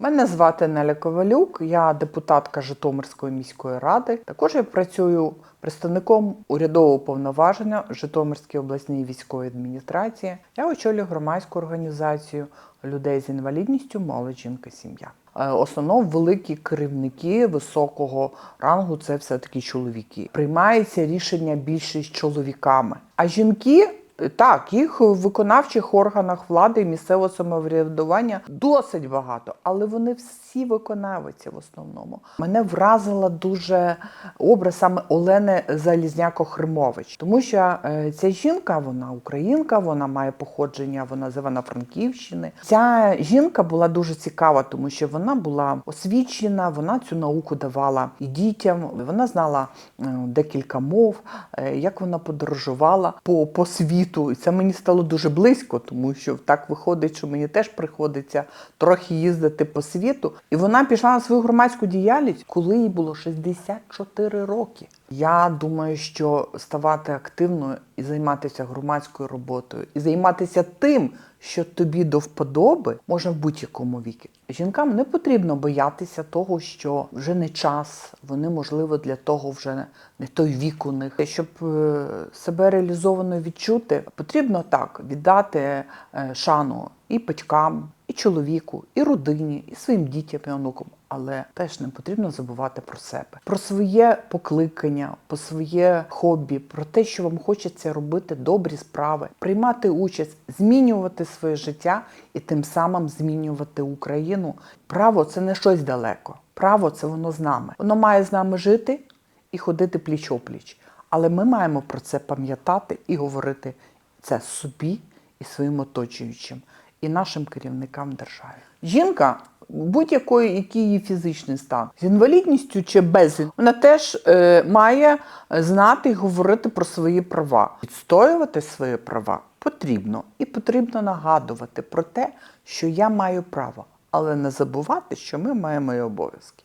Мене звати Неля Ковалюк, я депутатка Житомирської міської ради. Також я працюю представником урядового повноваження Житомирської обласній військової адміністрації. Я очолюю громадську організацію людей з інвалідністю молодь жінка сім'я. Е, Основно великі керівники високого рангу це все-таки чоловіки. Приймається рішення більшість чоловіками. А жінки так, їх в виконавчих органах влади і місцевого самоврядування досить багато, але вони всі виконавиці в основному. Мене вразила дуже образ саме Олени Залізняко-Хримович, тому що е, ця жінка, вона українка, вона має походження, вона з Івано-Франківщини. Ця жінка була дуже цікава, тому що вона була освічена, вона цю науку давала і дітям. Вона знала е, декілька мов, е, як вона подорожувала по, по світу. І це мені стало дуже близько, тому що так виходить, що мені теж приходиться трохи їздити по світу. І вона пішла на свою громадську діяльність, коли їй було 64 роки. Я думаю, що ставати активною і займатися громадською роботою, і займатися тим, що тобі до вподоби, можна в будь-якому віці. Жінкам не потрібно боятися того, що вже не час. Вони, можливо, для того вже не той вік у них. Щоб е, себе реалізовано відчути, потрібно так віддати е, шану і батькам, чоловіку, і родині, і своїм дітям і онукам. Але теж не потрібно забувати про себе, про своє покликання, про своє хобі, про те, що вам хочеться робити добрі справи, приймати участь, змінювати своє життя і тим самим змінювати Україну. Право це не щось далеко. Право це воно з нами. Воно має з нами жити і ходити пліч опліч. Але ми маємо про це пам'ятати і говорити це собі і своїм оточуючим, і нашим керівникам держави. Жінка будь-якої, який її фізичний стан, з інвалідністю чи без вона теж е, має знати і говорити про свої права. Відстоювати свої права потрібно і потрібно нагадувати про те, що я маю право, але не забувати, що ми маємо і обов'язки.